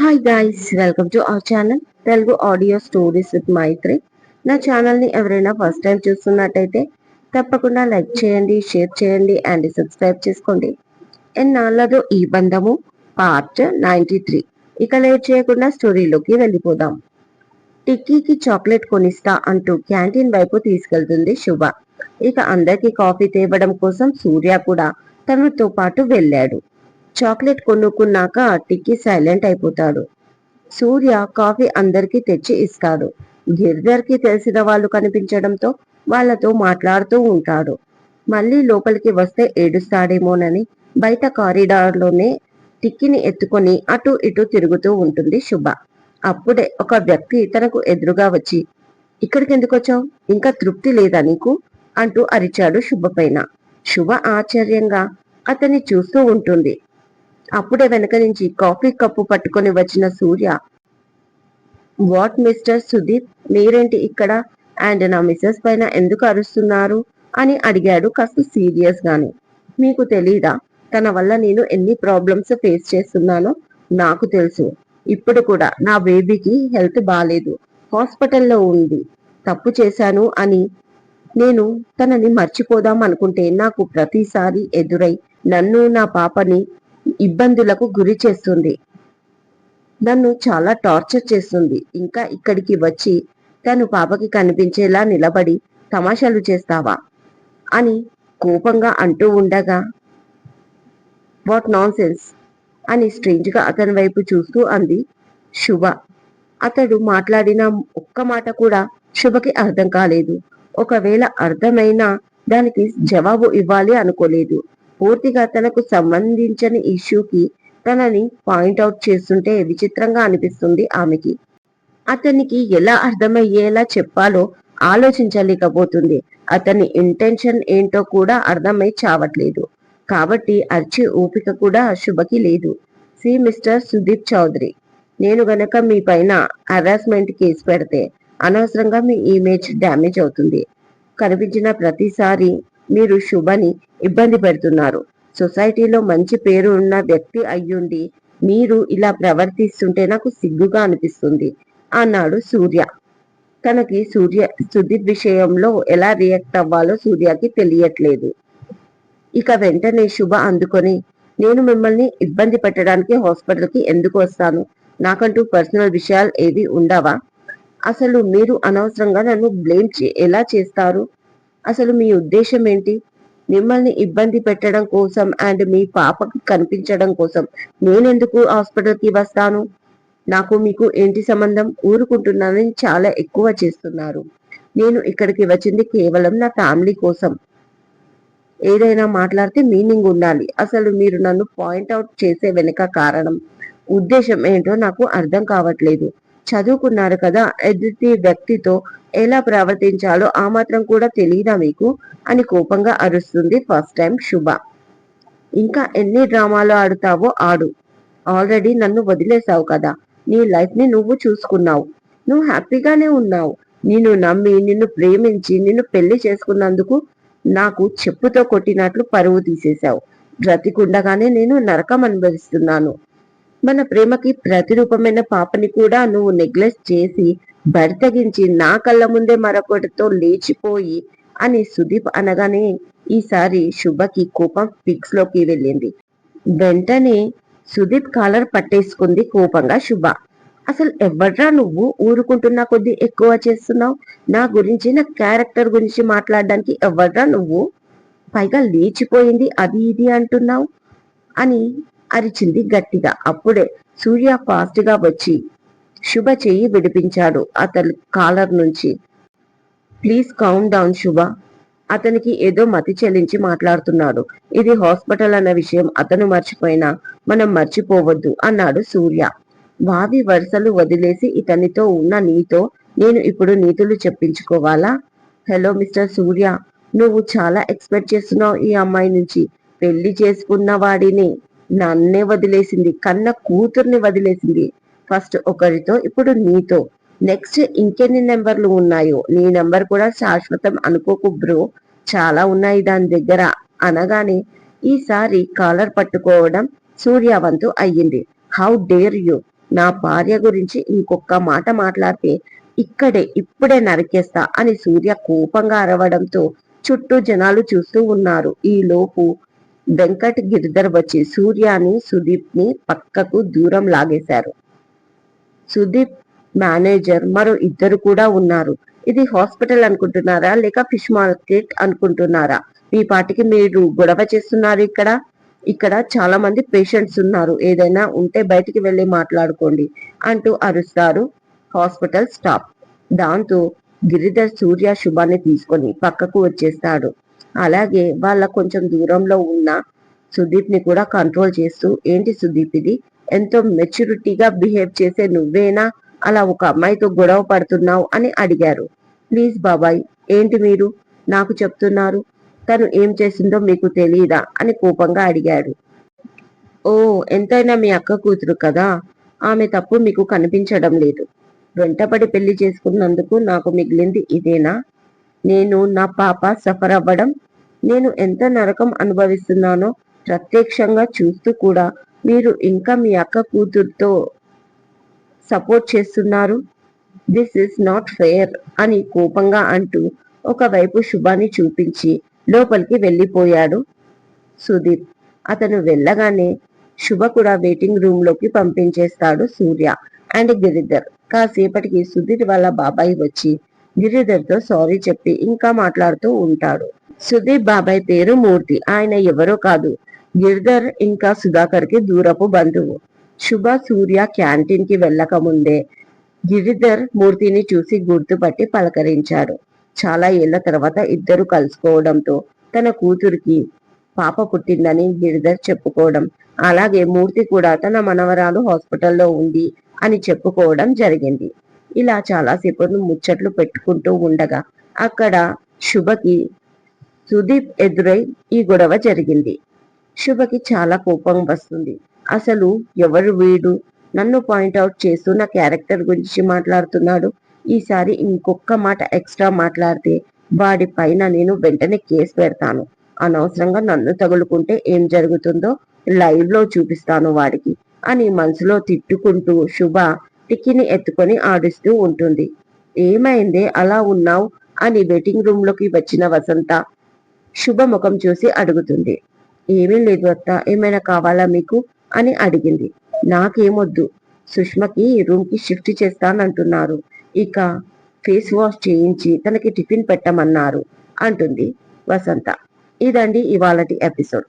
Hi guys welcome to our channel Telugu audio stories with Maithri నా ఛానల్ని ఎవరైనా first time చూస్తున్నట్టయితే తప్పకుండా లైక్ చేయండి షేర్ చేయండి అండ్ సబ్స్క్రైబ్ చేసుకోండి. ఎన్నాళ్ళదో ఈ బంధము పార్ట్ నైంటీ త్రీ ఇక లేట్ చేయకుండా స్టోరీలోకి వెళ్ళిపోదాం. టిక్కీకి చాక్లెట్ కొనిస్తా అంటూ క్యాంటీన్ వైపు తీసుకెళ్తుంది శుభ. ఇక అందరికీ కాఫీ తేవడం కోసం సూర్య కూడా తనతో పాటు వెళ్ళాడు. చాక్లెట్ కొనుక్కున్నాక టిక్కీ సైలెంట్ అయిపోతాడు. సూర్య కాఫీ అందరికీ తెచ్చి ఇస్తాడు. గిరిధర్కి తెలిసిన వాళ్ళు కనిపించడంతో వాళ్ళతో మాట్లాడుతూ ఉంటాడు. మళ్ళీ లోపలికి వస్తే ఏడుస్తాడేమోనని బయట కారిడార్లోనే టిక్కిని ఎత్తుకొని అటు ఇటు తిరుగుతూ ఉంటుంది శుభ. అప్పుడే ఒక వ్యక్తి తనకు ఎదురుగా వచ్చి ఇక్కడికి ఎందుకు వచ్చావు? ఇంకా తృప్తి లేదా నీకు? అంటూ అరిచాడు శుభ పైన. శుభ ఆశ్చర్యంగా అతన్ని చూస్తూ ఉంటుంది. అప్పుడే వెనక నుంచి కాఫీ కప్పు పట్టుకొని వచ్చిన సూర్య వాట్ మిస్టర్ సుదీప్ మీరేంటి ఇక్కడ? అండ్ నా మిస్సెస్ పైన ఎందుకు అరుస్తున్నారు? అని అడిగాడు కాస్త సీరియస్ గానే. మీకు తెలీదా? తన వల్ల నేను ఎన్ని ప్రాబ్లమ్స్ ఫేస్ చేస్తున్నానో నాకు తెలుసు. ఇప్పుడు కూడా నా బేబీకి హెల్త్ బాగాలేదు హాస్పిటల్లో ఉంది. తప్పు చేశాను అని నేను తనని మర్చిపోదాం అనుకుంటే నాకు ప్రతిసారి ఎదురై నన్ను నా పాపని ఇబ్బందులకు గురి చేస్తుంది. నన్ను చాలా టార్చర్ చేస్తుంది. ఇంకా ఇక్కడికి వచ్చి తను పాపకి కనిపించేలా నిలబడి తమాషాలు చేస్తావా? అని కోపంగా అంటూ ఉండగా వాట్ నాన్ సెన్స్ అని స్ట్రేంజ్గా అతని వైపు చూస్తూ అంది శుభ. అతడు మాట్లాడిన ఒక్క మాట కూడా శుభకి అర్థం కాలేదు. ఒకవేళ అర్థమైనా దానికి జవాబు ఇవ్వాలి అనుకోలేదు. పూర్తిగా తనకు సంబంధించని ఇష్యూకి తనని పాయింట్అవుట్ చేస్తుంటే విచిత్రంగా అనిపిస్తుంది ఆమెకి. అతనికి ఎలా అర్థమయ్యేలా చెప్పాలో ఆలోచించలేకపోతుంది. అతని ఇంటెన్షన్ ఏంటో కూడా అర్థమై చావట్లేదు. కాబట్టి అర్చి ఓపిక కూడా శుభకి లేదు. సి మిస్టర్ సుదీప్ చౌదరి నేను గనక మీ పైన హరాస్మెంట్ కేసు పెడితే అనవసరంగా మీ ఇమేజ్ డ్యామేజ్ అవుతుంది. కనిపించిన ప్రతిసారి మీరు శుభని ఇబ్బంది పెడుతున్నారు. సొసైటీలో మంచి పేరు ఉన్న వ్యక్తి అయ్యుండి మీరు ఇలా ప్రవర్తిస్తుంటే నాకు సిగ్గుగా అనిపిస్తుంది అన్నాడు సూర్య. తనకి సూర్య సుదీప్ విషయంలో ఎలా రియాక్ట్ అవ్వాలో సూర్యకి తెలియట్లేదు. ఇక వెంటనే శుభ అందుకొని నేను మిమ్మల్ని ఇబ్బంది పెట్టడానికి హాస్పిటల్కి ఎందుకు వస్తాను? నాకంటూ పర్సనల్ విషయాలు ఏవి ఉండవా? అసలు మీరు అనవసరంగా నన్ను బ్లేమ్ ఎలా చేస్తారు? అసలు మీ ఉద్దేశం ఏంటి? మిమ్మల్ని ఇబ్బంది పెట్టడం కోసం అండ్ మీ పాపకి కనిపించడం కోసం నేనెందుకు హాస్పిటల్కి వస్తాను? నాకు మీకు ఏంటి సంబంధం? ఊరుకుంటున్నానని చాలా ఎక్కువ చేస్తున్నారు. నేను ఇక్కడికి వచ్చింది కేవలం నా ఫ్యామిలీ కోసం. ఏదైనా మాట్లాడితే మీనింగ్ ఉండాలి. అసలు మీరు నన్ను పాయింట్ అవుట్ చేసే వెనుక కారణం ఉద్దేశం ఏంటో నాకు అర్థం కావట్లేదు. చదువుకున్నారు కదా ఎదుటి వ్యక్తితో ఎలా ప్రవర్తించాలో ఆ మాత్రం కూడా తెలియదా మీకు? అని కోపంగా అరుస్తుంది ఫస్ట్ టైం శుభ. ఇంకా ఎన్ని డ్రామాలు ఆడుతావో ఆడు. ఆల్రెడీ నన్ను వదిలేసావు కదా నీ లైఫ్ని నువ్వు చూసుకున్నావు. నువ్వు హ్యాపీగానే ఉన్నావు. నిన్ను నమ్మి నిన్ను ప్రేమించి నిన్ను పెళ్ళి చేసుకున్నందుకు నాకు చెప్పుతో కొట్టినట్లు పరువు తీసేశావు. బ్రతికుండగానే నేను నరకం అనుభవిస్తున్నాను. మన ప్రేమకి ప్రతిరూపమైన పాపని కూడా నువ్వు నెగ్లెక్ట్ చేసి బరితగించి నా కళ్ళ ముందే మరొకటితో లేచిపోయి అని సుదీప్ అనగానే ఈసారి శుభకి కోపం ఫిక్స్లోకి వెళ్ళింది. వెంటనే సుదీప్ కాలర్ పట్టేసుకుంది కోపంగా శుభ. అసలు ఎవడ్రా నువ్వు? ఊరుకుంటున్నా కొద్ది ఎక్కువ చేస్తున్నావు? నా గురించి నా క్యారెక్టర్ గురించి మాట్లాడడానికి ఎవడ్రా నువ్వు? పైగా లేచిపోయింది అది ఇది అంటున్నావు? అని అరిచింది గట్టిగా. అప్పుడే సూర్య ఫాస్ట్గా వచ్చి శుభ చెయ్యి విడిపించాడు అతని కాలర్ నుంచి. ప్లీజ్ కౌంట్ డౌన్ శుభ. అతనికి ఏదో మతి చెల్లించి మాట్లాడుతున్నాడు. ఇది హాస్పిటల్ అన్న విషయం అతను మర్చిపోయినా మనం మర్చిపోవద్దు అన్నాడు సూర్య. వావి వరుసలు వదిలేసి ఇతనితో ఉన్న నీతో నేను ఇప్పుడు నీతులు చెప్పించుకోవాలా? హలో మిస్టర్ సూర్య నువ్వు చాలా ఎక్స్పెక్ట్ చేస్తున్నావు ఈ అమ్మాయి నుంచి. పెళ్ళి చేసుకున్న వాడిని. నన్నే వదిలేసింది కన్న కూతుర్ని వదిలేసింది. ఫస్ట్ ఒకరితో ఇప్పుడు నీతో. నెక్స్ట్ ఇంకెన్ని నెంబర్లు ఉన్నాయో నీ నెంబర్ కూడా శాశ్వతం అనుకోకు బ్రో. చాలా ఉన్నాయి దాని దగ్గర. అనగానే ఈసారి కాలర్ పట్టుకోవడం సూర్యవంతు అయ్యింది. How dare you? నా భార్య గురించి ఇంకొక మాట మాట్లాడితే ఇక్కడే ఇప్పుడే నరికేస్తా అని సూర్య కోపంగా అరవడంతో చుట్టూ జనాలు చూస్తూ ఉన్నారు. ఈ లోపు వెంకట్ గిరిధర్ వచ్చి సూర్యాని సుదీప్ని పక్కకు దూరం లాగేశారు. సుదీప్ మేనేజర్ మరో ఇద్దరు కూడా ఉన్నారు. ఇది హాస్పిటల్ అనుకుంటున్నారా లేక ఫిష్ మార్కెట్ అనుకుంటున్నారా? మీ పాటికి మీరు గొడవ చేస్తున్నారు ఇక్కడ? ఇక్కడ చాలా మంది పేషెంట్స్ ఉన్నారు. ఏదైనా ఉంటే బయటికి వెళ్ళి మాట్లాడుకోండి అంటూ అరుస్తారు హాస్పిటల్ స్టాఫ్. దాంతో గిరిధర్ సూర్య శుభాన్ని తీసుకొని పక్కకు వచ్చేస్తాడు. అలాగే వాళ్ళ కొంచెం దూరంలో ఉన్న సుదీప్ని కూడా కంట్రోల్ చేస్తూ ఏంటి సుదీప్ ఇది? ఎంతో మెచ్యూరిటీగా బిహేవ్ చేసే నువ్వేనా? అలా ఒక అమ్మాయితో గొడవ పడుతున్నావు అని అడిగారు. ప్లీజ్ బాబాయ్ ఏంటి మీరు? నాకు చెప్తున్నారు. తను ఏం చేసిందో మీకు తెలియదా అని కోపంగా అడిగాడు. ఓ ఎంతైనా మీ అక్క కూతురు కదా? ఆమె తప్పు మీకు కనిపించడం లేదు. వెంటపడి పెళ్ళి చేసుకున్నందుకు నాకు మిగిలింది ఇదేనా? నేను నా పాప సఫర్ అవ్వడం నేను ఎంత నరకం అనుభవిస్తున్నానో ప్రత్యక్షంగా చూస్తూ కూడా మీరు ఇంకా మీ అక్క కూతురుతో సపోర్ట్ చేస్తున్నారు. దిస్ ఇస్ నాట్ ఫెయిర్ అని కోపంగా అంటూ ఒకవైపు శుభాన్ని చూపించి లోపలికి వెళ్ళిపోయాడు సుదీప్. అతను వెళ్ళగానే శుభ కూడా వెయిటింగ్ రూమ్లోకి పంపించేస్తాడు సూర్య అండ్ గిరిధర్. కాసేపటికి సుధీర్ వాళ్ళ బాబాయ్ వచ్చి గిరిధర్తో సారీ చెప్పి ఇంకా మాట్లాడుతూ ఉంటాడు. సుదీప్ బాబాయ్ పేరు మూర్తి. ఆయన ఎవరో కాదు. గిరిధర్ ఇంకా సుధాకర్కి దూరపు బంధువు. శుభ సూర్య క్యాంటీన్కి వెళ్ళక ముందే గిరిధర్ మూర్తిని చూసి గుర్తుపట్టి పలకరించాడు. చాలా ఏళ్ళ తర్వాత ఇద్దరు కలుసుకోవడంతో తన కూతురికి పాప పుట్టిందని గిరిధర్ చెప్పుకోవడం అలాగే మూర్తి కూడా తన మనవరాలు హాస్పిటల్లో ఉంది అని చెప్పుకోవడం జరిగింది. ఇలా చాలాసేపు ముచ్చట్లు పెట్టుకుంటూ ఉండగా అక్కడ శుభకి సుదీప్ ఎదురై ఈ గొడవ జరిగింది. శుభకి చాలా కోపం వస్తుంది. అసలు ఎవరు వీడు? నన్ను పాయింట్అవుట్ చేస్తూ నా క్యారెక్టర్ గురించి మాట్లాడుతున్నాడు. ఈసారి ఇంకొక మాట ఎక్స్ట్రా మాట్లాడితే వాడి పైన నేను వెంటనే కేసు పెడతాను. అనవసరంగా నన్ను తగులుకుంటే ఏం జరుగుతుందో లైవ్లో చూపిస్తాను వాడికి అని మనసులో తిట్టుకుంటూ శుభ టిక్కీని ఎత్తుకొని ఆడిస్తూ ఉంటుంది. ఏమైందే? అలా ఉన్నావు? అని వెయిటింగ్ రూమ్లోకి వచ్చిన వసంత శుభ ముఖం చూసి అడుగుతుంది. ఏమీ లేదు అత్త ఏమైనా కావాలా మీకు? అని అడిగింది. నాకేమొద్దు. సుష్మకి రూమ్కి షిఫ్ట్ చేస్తానంటున్నారు. ఇక ఫేస్ వాష్ చేయించి తనకి టిఫిన్ పెట్టమన్నారు అంటుంది వసంత. ఇదండి ఇవాళటి ఎపిసోడ్.